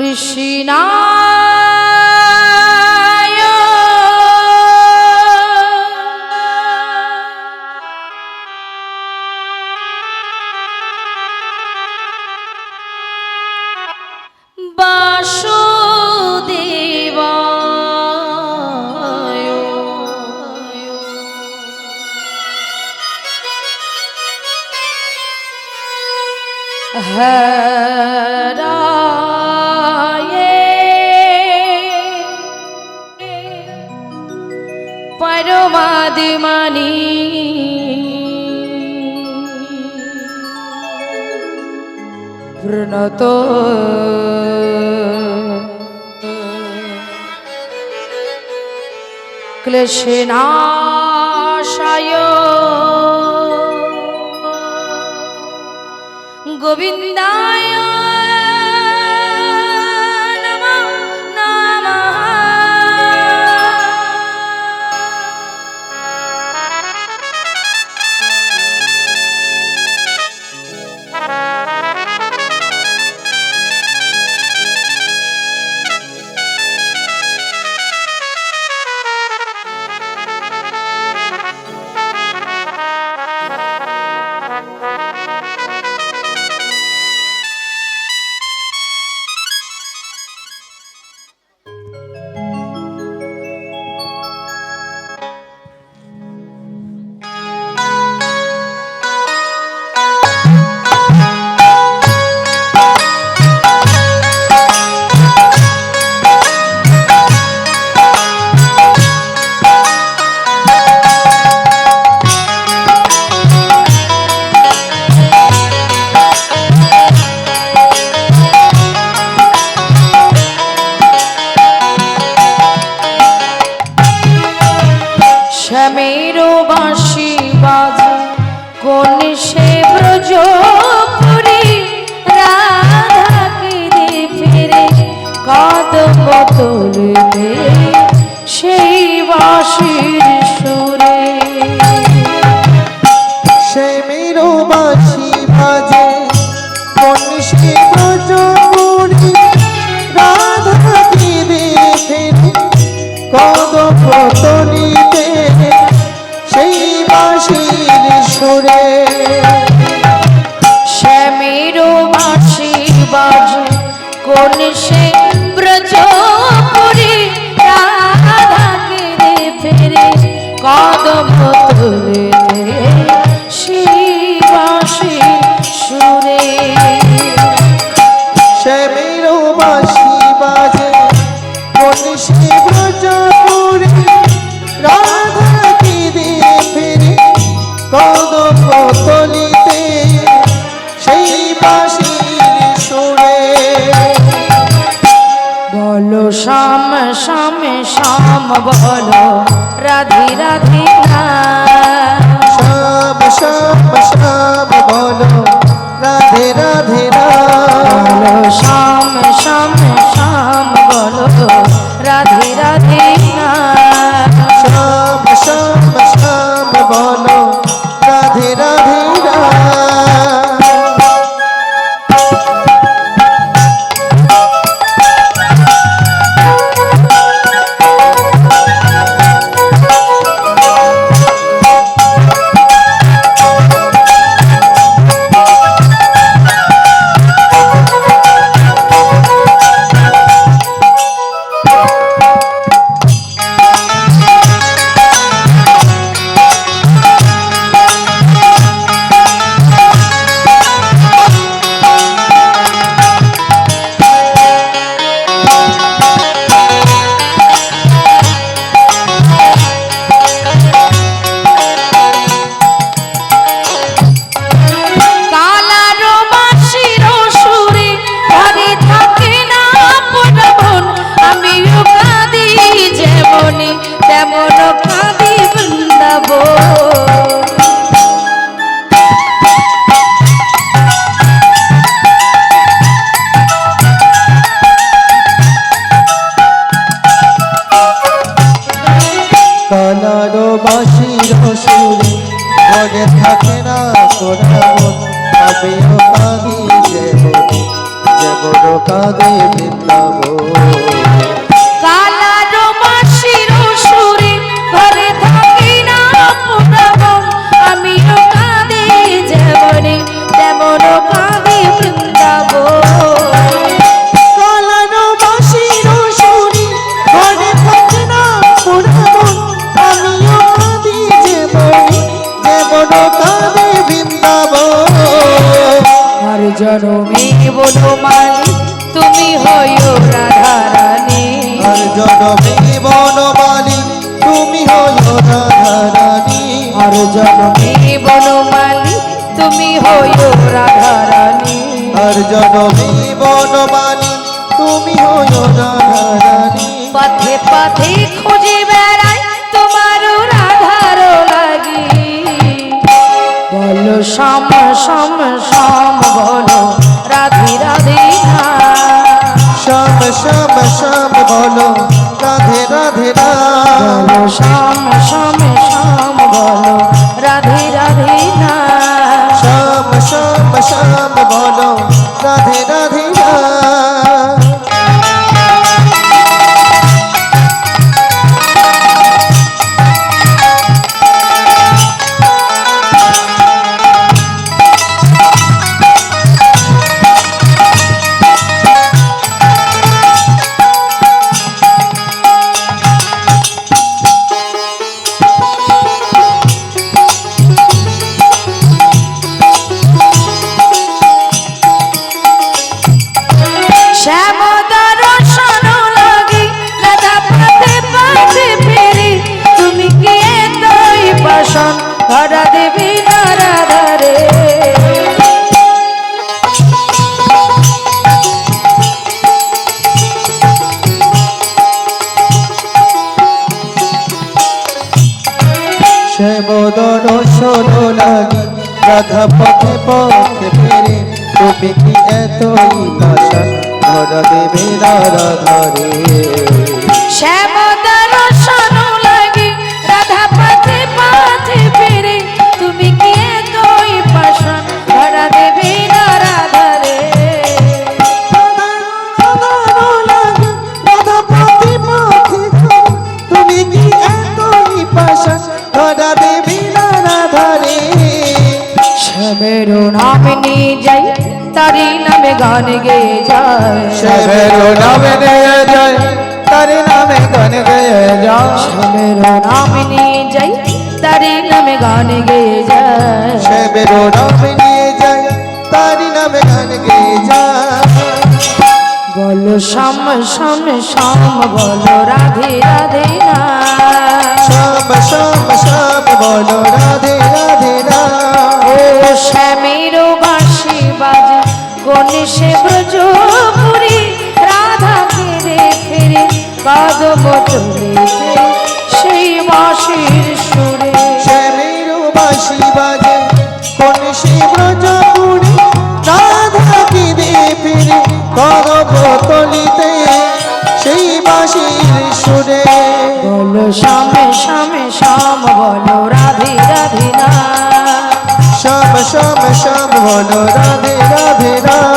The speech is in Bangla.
কৃষ্ণায়। বাসুদেবায়। পরমাদিমানি প্রণত। ক্লেশনাশায় গোবিন্দায় শ্যামের বাঁশি বাজে কোন সে ব্রজ পুরী রাধাকে ফিরে কদম তুলবে সে ব্রজ পুরী রাধাকে ফিরে কদম তুলে সে মেরো বাঁশি বলো রাধে রাধে না শ্যাম শ্যাম শ্যাম বলো। শোনাবো আমিও কাঁদি যে বড় কাঁদে বৃন্দাবো আর জনমে বনমালী তুমি হইও রাধা রানী আর জনমে বলো মালি তুমি হইও রাধা রানী আর জনমে বনমালী তুমি হইও রাধা রানী পথে পথে খুঁজে বেড়াই তোমার রাধার লাগি। বলো শ্যাম শ্যাম শ্যাম শ্যাম বলো রাধে রাধে। শ্যামদন শোনো লাগি, রাধা পথে পথে ফেরে। তুমি কি এতই আশা ধরা দেবে রাধা রে। শ্যাম নামে গান গেয়ে যায়। শ্যামের নামে নিয়ে যায় তার নামে গান গেয়ে যাও শ্যামের নাম নিয়ে যাই তারি নামে গান গেয়ে যায়। শ্যামের নামে নিয়ে যায় তার নামে গান গেয়ে যায়। বলো শ্যাম শ্যাম শ্যাম বলো রাধে রাধে না শ্যাম শ্যাম শ্যাম বলো রাধে রাধে। গণেশে ব্রজপুরি রাধাকে দেখে রে কদম তুলিতে সেই বাঁশির সুরে। শ্যামের বাঁশি বাজে কোন শিব্রজপুরি রাধা কি দে ফিরে করব তলিতে সেই বাঁশির সুরে। বলো শ্যামে শ্যামে শ্যাম বলো রাধে রাধে না শ্যাম শ্যাম শ্যাম বলো রাধে রাধে রাম